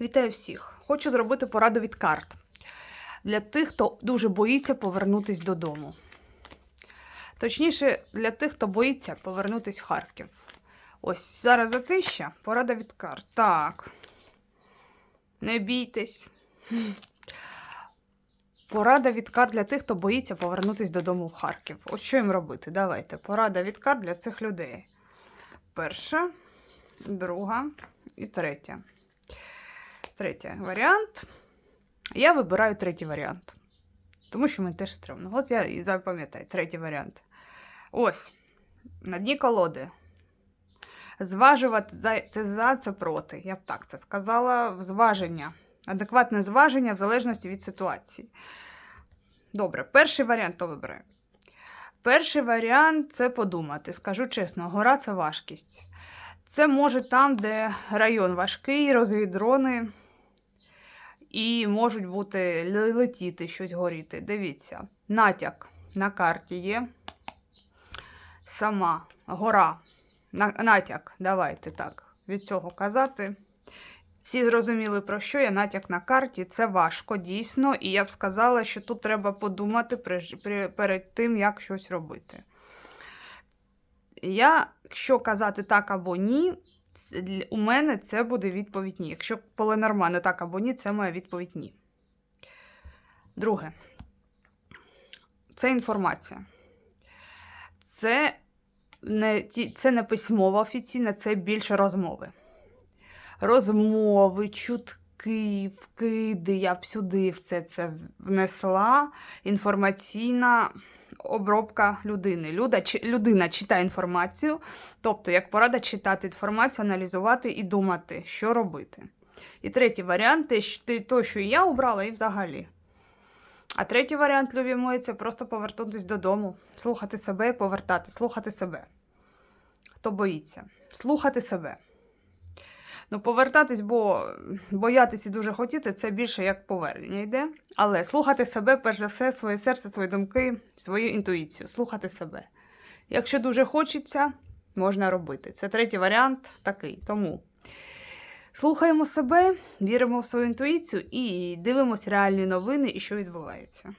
Вітаю всіх! Хочу зробити пораду від карт для тих, хто дуже боїться повернутися додому. Точніше, для тих, хто боїться повернутися в Харків. Ось зараз затища, порада від карт. Так. Не бійтесь. Порада від карт для тих, хто боїться повернутися додому в Харків. От що їм робити? Давайте. Порада від карт для цих людей. Перша, друга і третя. Третій варіант. Я вибираю третій варіант. Тому що мені теж стрьомно. От я і запам'ятаю, третій варіант. Ось. На дні колоди. Зважувати за, за це проти. Я б так це сказала. Зваження. Адекватне зваження в залежності від ситуації. Добре, перший варіант то вибираю. Перший варіант це подумати. Скажу чесно, гора це важкість. Це може там, де район важкий, розвідрони, і можуть бути летіти щось горіти. Дивіться, натяк на карті є. Сама гора. На, натяк, давайте так, від цього казати. Всі зрозуміли, про що я натяк на карті. Це важко, дійсно, і я б сказала, що тут треба подумати перед тим, як щось робити. Я, якщо казати так або ні, у мене це буде відповідь ні. Якщо поленормано так або ні, це моя відповідь ні. Друге. Це інформація. Це не, це не письмова офіційна, це більше розмови. Розмови, чутки, вкиди, я б сюди все це внесла. Інформаційна обробка людини. Люда, людина читає інформацію, тобто, як порада читати інформацію, аналізувати і думати, що робити. І третій варіант те, то, що я обрала, і взагалі. А третій варіант, любі мої, це просто повернутися додому, слухати себе і повертати, слухати себе. Хто боїться, слухати себе. Ну, повертатись, бо боятись і дуже хотіти, це більше як повернення йде. Але слухати себе, перш за все, своє серце, свої думки, свою інтуїцію. Слухати себе. Якщо дуже хочеться, можна робити. Це третій варіант такий. Тому слухаємо себе, віримо в свою інтуїцію і дивимося реальні новини і що відбувається.